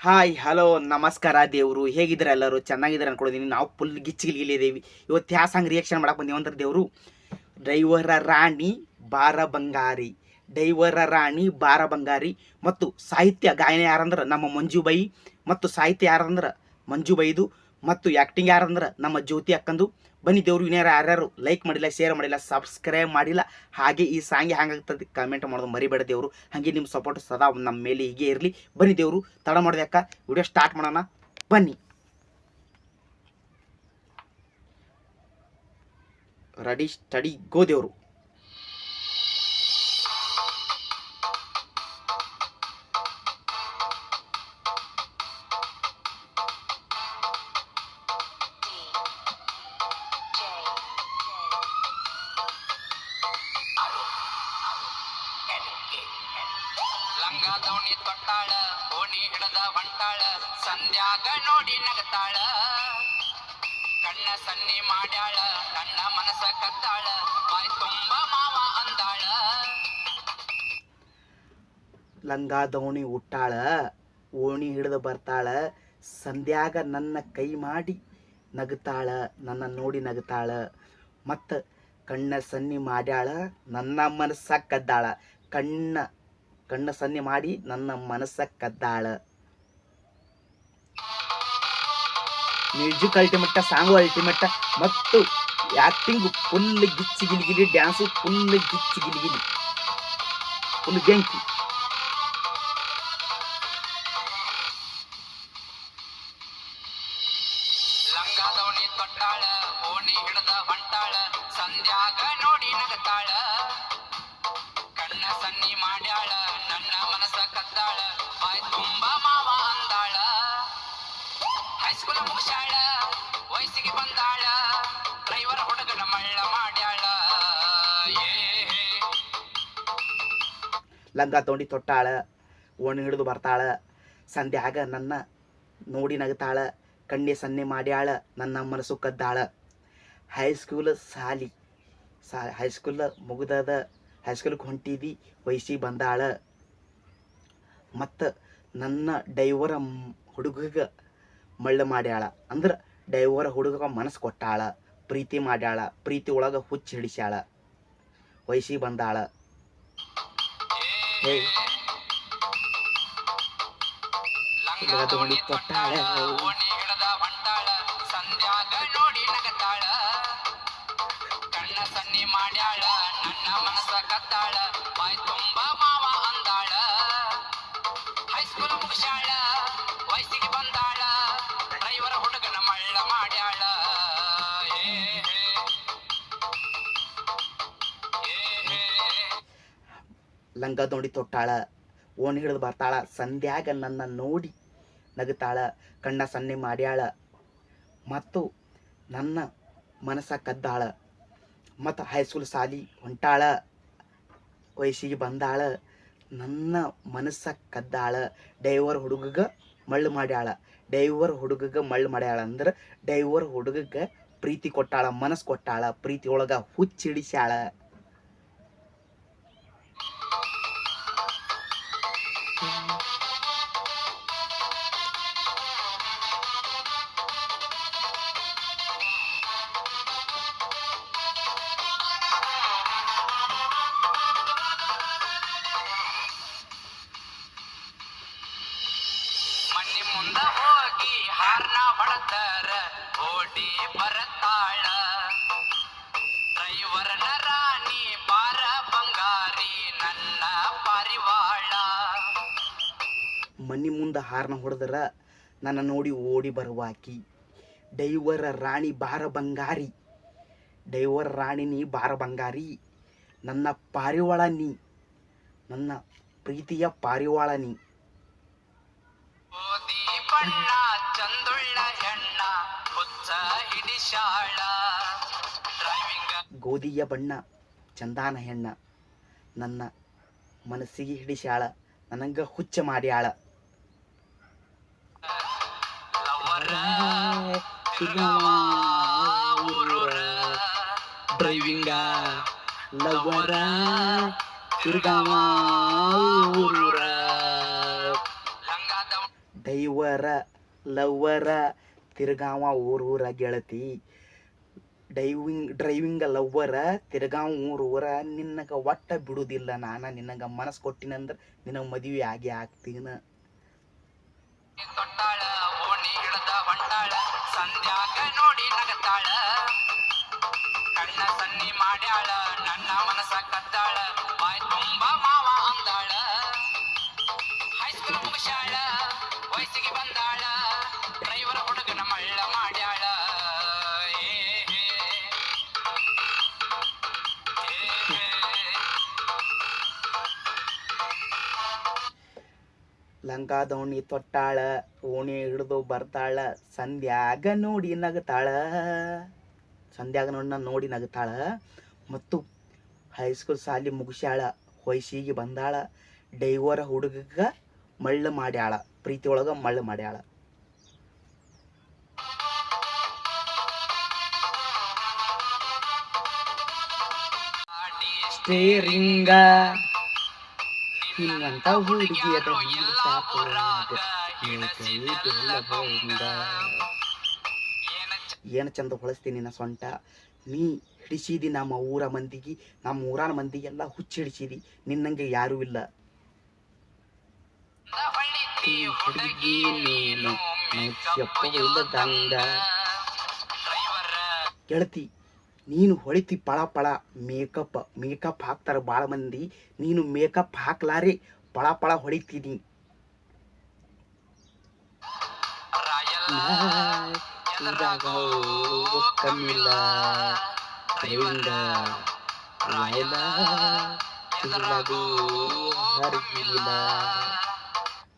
Hi, hello, ನಮಸ್ಕಾರ ದೇವರು. ಹೇಗಿದ್ದಾರೆ ಎಲ್ಲರೂ? ಚೆನ್ನಾಗಿದ್ದಾರೆ ಅನ್ಕೊಂಡಿದ್ದೀನಿ. ನಾವು ಫುಲ್ ಗಿಚ್ಚಿಗಿಲಿದ್ದೀವಿ ಇವತ್ತು ಯಾವ ಸಾಂಗ್ ರಿಯಾಕ್ಷನ್ ಮಾಡಕ್ಕೆ ಬಂದೀವಿ ಅಂದ್ರೆ ದೇವರು, ಡ್ರೈವರ ರಾಣಿ, ಬಾರ ಬಂಗಾರಿ. ಡೈವರ ರಾಣಿ, ಬಾರ ಬಂಗಾರಿ. ಮತ್ತು ಸಾಹಿತ್ಯ ಗಾಯನ ಯಾರಂದ್ರೆ ನಮ್ಮ ಮಂಜುಬಾಯಿ, ಮತ್ತು ಸಾಹಿತ್ಯ ಯಾರಂದ್ರೆ ಮಂಜು ಬೈದು ಮತ್ತು ಆ್ಯಕ್ಟಿಂಗ್ ಯಾರಂದ್ರೆ ನಮ್ಮ ಜ್ಯೋತಿ ಅಕ್ಕಂದು. ಬನ್ನಿ ದೇವರು ಇನ್ಯಾರು ಯಾರ್ಯಾರು ಲೈಕ್ ಮಾಡಿಲ್ಲ ಶೇರ್ ಮಾಡಿಲ್ಲ ಸಬ್ಸ್ಕ್ರೈಬ್ ಮಾಡಿಲ್ಲ, ಹಾಗೆ ಈ ಸಾಂಗ್ ಹ್ಯಾಂಗಾಗ್ತದೆ ಕಮೆಂಟ್ ಮಾಡೋದು ಮರಿಬೇಡ ದೇವರು. ಹಾಗೆ ನಿಮ್ಮ ಸಪೋರ್ಟ್ ಸದಾ ನಮ್ಮ ಮೇಲೆ ಹೀಗೆ ಇರಲಿ. ಬನ್ನಿ ದೇವರು, ತಡ ಮಾಡಿದೆ ಅಕ್ಕ ವಿಡಿಯೋ ಸ್ಟಾರ್ಟ್ ಮಾಡೋಣ. ಬನ್ನಿ. ರೆಡಿ ಸ್ಟಡಿ ಗೋ ದೇವರು. ದೋಣಿ ತೊಟ್ಟಾಳ ಓಣಿ ಹಿಡದ ಹೊಂಟಾಳ ಸಂಧ್ಯಾಗ ನೋಡಿ ನಗತಾಳ. ಕಣ್ಣ ಸನ್ನಿ ಮಾಡ್ಯಾಳ, ಕಣ್ಣ ಮನಸ ಕತ್ತಾಳ, ಬಾಯ್ ತುಂಬ ಮಾವ ಅಂದಾಳ. ಲಂಗ ದೋಣಿ ಉಟ್ಟಾಳ, ಓಣಿ ಹಿಡಿದು ಬರ್ತಾಳ, ಸಂಧ್ಯಾಗ ನನ್ನ ಕೈ ಮಾಡಿ ನಗುತ್ತಾಳ ನನ್ನ ನೋಡಿ ನಗುತ್ತಾಳ ಮತ್ತು ಕಣ್ಣ ಸನ್ನಿ ಮಾಡ್ಯಾಳ, ನನ್ನ ಮನಸ್ಸಾಗ ಕದ್ದಾಳ. ಕಣ್ಣ ಕಣ್ಣ ಸನ್ನಿ ಮಾಡಿ ನನ್ನ ಮನಸ್ಸ ಕದ್ದಾಳ. ಮ್ಯೂಸಿಕ್ ಅಲ್ಟಿಮೇಟ ಸಾಂಗ್ ಅಲ್ಟಿಮೇಟ ಮತ್ತು ಆಕ್ಟಿಂಗ್ ಫುಲ್ ಗಿಚ್ಚಿ ಗಿಲಿಗಿಲಿ ಡ್ಯಾನ್ಸ್ ಫುಲ್ ಗಿಚ್ಚಿ ಗಿಲಿಗಿಲಿ ಫುಲ್ ಬೆಂಕಿ ಸಂಧ್ಯಾಗ ನೋಡಿ ನಗತಾಳ. ಕಣ್ಣ ಸನ್ನಿ ಮಾಡ್ಯಾಳ ನನ್ನ ಕದ್ದಾಳ. ಬಾಯ್ ತುಂಬಾ ಮಾವ ಅಂದಾಳ. ಹೈಸ್ಕೂಲ್ ಮುಗಿಸಾಳ ವಯಸ್ಸಿಗೆ ಬಂದಾಳ. ಡ್ರೈವರ್ ಹುಡುಗನ ಮಳ್ಳ ಮಾಡ್ಯಾಳ. ಲಂಗ ತೊಂಡಿ ತೊಟ್ಟಾಳ ಒಣ ಹಿಡಿದು ಬರ್ತಾಳ. ಸಂಧ್ಯಾಗ ನನ್ನ ನೋಡಿ ನಗತಾಳ. ಕಣ್ಣಿ ಸನ್ನೆ ಮಾಡ್ಯಾಳ. ನನ್ನ ಮನಸ್ಸು ಕದ್ದಾಳ. ಹೈಸ್ಕೂಲ್ ಸಾಲಿ. ಸಾ ಹೈಸ್ಕೂಲ್ ಮುಗ್ದದ. ಹೈಸ್ಕೂಲ್ಗೆ ಹೊಂಟಿದಿ. ವಯಸ್ಸಿಗೆ ಬಂದಾಳ. ಮತ್ತು ನನ್ನ ಡೈವರ ಹುಡುಗಗೆ ಮಳ್ಳ ಮಾಡ್ಯಾಳ. ಅಂದ್ರೆ ಡೈವರ ಹುಡುಗ ಮನಸ್ಸು ಕೊಟ್ಟಾಳ, ಪ್ರೀತಿ ಮಾಡ್ಯಾಳ, ಪ್ರೀತಿ ಒಳಗೆ ಹುಚ್ಚು ಹಿಡಿಸ್ಯಾಳ, ವಯಸ್ಸಿ ಬಂದಾಳ. ಕೊಟ್ಟಾಳೆ ಲಂಗ ನೋಡಿ ತೊಟ್ಟಾಳ ಓಣಿ ಹಿಡಿದು ಬರ್ತಾಳ. ಸಂಧ್ಯಾಗ ನನ್ನ ನೋಡಿ ನಗುತ್ತಾಳ ಕಣ್ಣ ಸನ್ನೆ ಮಾಡ್ಯಾಳ. ಮತ್ತು ನನ್ನ ಮನಸ್ಸ ಕದ್ದಾಳ. ಮತ್ತು ಹೈಸ್ಕೂಲ್ ಸಾಲಿ ಹೊಂಟಾಳ, ವಯಸ್ಸಿಗೆ ಬಂದಾಳ. ನನ್ನ ಮನಸ್ಸ ಕದ್ದಾಳ. ಡೈವರ್ ಹುಡುಗಗ ಮಳ್ಳು ಮಾಡ್ಯಾಳ. ಡೈವರ್ ಹುಡುಗಗ ಮಳ್ಳು ಮಾಡ್ಯಾಳ ಅಂದ್ರೆ ಡೈವರ್ ಹುಡುಗಗ ಪ್ರೀತಿ ಕೊಟ್ಟಾಳ, ಮನಸ್ಸು ಕೊಟ್ಟಾಳ ಪ್ರೀತಿ ಒಳಗ ಹುಚ್ಚಿಡಿಸ್ಯಾಳ. ಡ್ರೈವರ್ನ ರಾಣಿ ಬಾರ ಬಂಗಾರಿ ನನ್ನ ಪಾರಿವಾಳ. ಮನಿ ಮುಂದೆ ಹಾರ್ನ ಹೊಡೆದ್ರ ನನ್ನ ನೋಡಿ ಓಡಿ ಬರುವಾಕಿ ಡೈವರ ರಾಣಿ ಬಾರ ಬಂಗಾರಿ. ಡೈವರ್ ರಾಣಿ ನೀ ಬಾರ ಬಂಗಾರಿ. ನನ್ನ ಪಾರಿವಾಳ ನೀ. ನನ್ನ ಪ್ರೀತಿಯ ಪಾರಿವಾಳ ನೀ. ಚಂದುಳ್ಳ ಹೆಣ್ಣ ಹುಚ್ಚ ಹಿಡಿಶಾಳ ಗೋಧಿಯ ಬಣ್ಣ ಚಂದಾನ ಹೆಣ್ಣ ನನ್ನ ಮನಸ್ಸಿಗೆ ಹಿಡಿಸ್ಯಾಳ ನನಗೆ ಹುಚ್ಚ ಮಾಡ್ಯಾಳ ಡ್ರೈವಿಂಗ ಲವರ. ಡೈವರ ಲವ್ವರ ತಿರ್ಗಾವ ಊರೂರ ಗೆಳತಿ ಡೈವಿಂಗ್, ಡ್ರೈವಿಂಗ್ ಲವ್ವರ ಊರು ಊರ ನಿನ್ನಗ ಒಟ್ಟ ಬಿಡುದಿಲ್ಲ ನಾನ, ನಿನ್ನಗ ಮನಸ್ಸು ಕೊಟ್ಟಿನಂದ್ರೆ ನಿನಗ ಮದುವೆ ಆಗಿ ಆಗ್ತೀನ. ಕಣ್ಣ ಸನ್ನಿ ಮಾಡ್ಯಾಳ, ನನ್ನ ಮನಸ ಕದ್ದಾಳ ದೋಣಿ ತೊಟ್ಟಾಳ, ಓಣಿ ಹಿಡಿದು ಬರ್ತಾಳ, ಸಂಧ್ಯಾಗ ನೋಡಿ ನಗತಾಳ. ಸಂಧ್ಯಾಗ ನೋಡಿ ನೋಡಿ ನಗತಾಳ. ಮತ್ತು ಹೈಸ್ಕೂಲ್ ಸಾಲಿ ಮುಗಿಸ್ಯಾಳ ವಯಸ್ಸಿಗೆ ಬಂದಾಳ, ಡೈವರ ಹುಡುಗಗ ಮಳ್ಳು ಮಾಡ್ಯಾಳ, ಪ್ರೀತಿ ಒಳಗ ಮಳ್ಳ ಮಾಡ್ಯಾಳ. ಸ್ಟೇರಿಂಗ ಹುಡುಗಿಯರು. ಏನ ಚಂದ ಹೊಳಸ್ತೀನಿ ನಿನ್ನ ಸೊಂಟ ನೀ ಹಿಡಿಸಿದಿ ನಮ್ಮ ಊರ ಮಂದಿಗೆ ನಮ್ಮ ಊರಾನ ಮಂದಿಗೆಲ್ಲ ಹುಚ್ಚ ಹಿಡಿಸಿದಿ ನಿನ್ನಂಗೆ ಯಾರು ಇಲ್ಲ ಹುಡುಗಿ ನೀನು ಇಲ್ಲದಂಗ. ಗೆಳತಿ ನೀನು ಹೊಳಿತಿ ಪಳ ಪಳ ಮೇಕಪ್ ಮೇಕಪ್ ಹಾಕ್ತಾರೆ ಭಾಳ ಮಂದಿ ನೀನು ಮೇಕಪ್ ಹಾಕ್ಲಾರಿ ಪಳ ಪಳ ಹೊಳಿತೀನಿ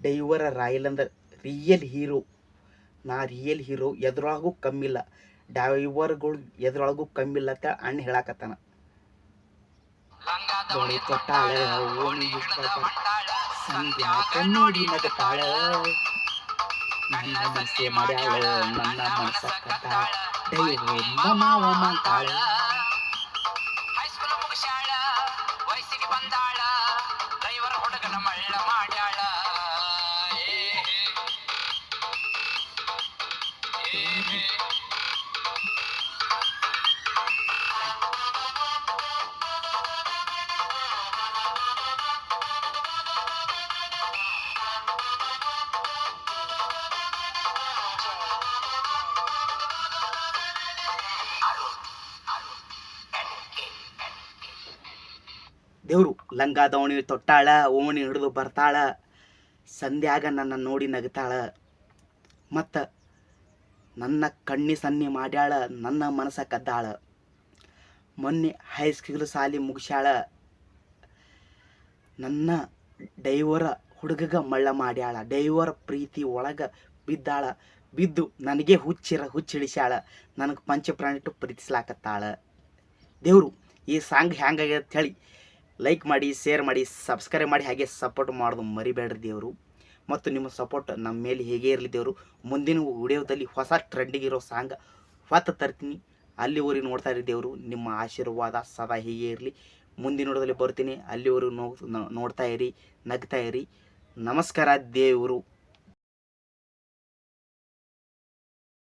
ಡೈವರ ರಾಯಲ್ ಅಂದ್ರೆ ರಿಯಲ್ ಹೀರೋ ನಾ ರಿಯಲ್ ಹೀರೋ ಎದುರಾಗೂ ಕಮ್ಮಿಲ್ಲ. ಡೈವರ್ಗಳು ಎದ್ರೊಳಗೂ ಕಮ್ಮಿಲ್ಲ ಅಂತ ಅಣ್ಣ ಹೇಳಾಕತ್ತಾನ. ದೋಣಿ ತೊಟ್ಟಾಳ, ಓಣಿ ಸಂಧ್ಯಾ ಹಿಡ್ದ ಹಿಡ್ದ ಹೊಂಟಾಳ ಸಂಧ್ಯಾಕ ನೋಡಿ ನಗತಾಳ ನನ್ನ ಮನಸ್ಸೆ ಮಾಡ್ಯಾಳ ನನ್ನ ಮನಸ್ಸ ಕತ್ತಾಳ ಡೈವರ್ ಮಾವ ಮಾತಾಳ ದೇವ್ರು ಲಂಗ ದೋಣಿ ತೊಟ್ಟಾಳ, ಓಣಿ ಹಿಡಿದು ಬರ್ತಾಳ, ಸಂಧ್ಯಾಗ ನನ್ನ ನೋಡಿ ನಗ್ತಾಳ. ಮತ್ತ ನನ್ನ ಕಣ್ಣಿ ಸನ್ನಿ ಮಾಡ್ಯಾಳ, ನನ್ನ ಮನಸ್ಸ ಕದ್ದಾಳ. ಮೊನ್ನೆ ಹೈಸ್ಕೂಲ್ ಸಾಲಿ ಮುಗಿಸ್ಯಾಳ. ನನ್ನ ಡೈವರ ಹುಡುಗಗ ಮಳ್ಳ ಮಾಡ್ಯಾಳ. ಡೈವರ ಪ್ರೀತಿ ಒಳಗ ಬಿದ್ದಾಳ. ಬಿದ್ದು ನನಗೆ ಹುಚ್ಚಿರ, ಹುಚ್ಚಿಳಿಸ್ಯಾಳ. ನನಗೆ ಪಂಚಪ್ರಾಣಿಟ್ಟು ಪ್ರೀತಿಸ್ಲಾಕತ್ತಾಳ. ದೇವರು, ಈ ಸಾಂಗ್ ಹ್ಯಾಂಗಾಗ್ಯದ ಹೇಳಿ ಲೈಕ್ ಮಾಡಿ ಶೇರ್ ಮಾಡಿ ಸಬ್ಸ್ಕ್ರೈಬ್ ಮಾಡಿ, ಹಾಗೆ ಸಪೋರ್ಟ್ ಮಾಡೋದು ಮರಿಬೇಡ್ರಿ ದೇವರು. ಮತ್ತು ನಿಮ್ಮ ಸಪೋರ್ಟ್ ನಮ್ಮ ಮೇಲೆ ಹೇಗೆ ಇರಲಿ ದೇವರು? ಮುಂದಿನ ವಿಡಿಯೋದಲ್ಲಿ ಹೊಸ ಟ್ರೆಂಡಿಗಿರೋ ಸಾಂಗ್ ಹೊತ್ತು ತರ್ತೀನಿ. ಅಲ್ಲಿವರೆಗೆ ನೋಡ್ತಾ ಇರಿ ದೇವರು. ನಿಮ್ಮ ಆಶೀರ್ವಾದ ಸದಾ ಹೀಗೆ ಇರಲಿ. ಮುಂದಿನ ನೋಡೋದಲ್ಲಿ ಬರ್ತೀನಿ. ಅಲ್ಲಿವರೆಗೂ ನೋಡ್ತಾ ಇರಿ, ನಗ್ತಾ ಇರಿ. ನಮಸ್ಕಾರ ದೇವರು.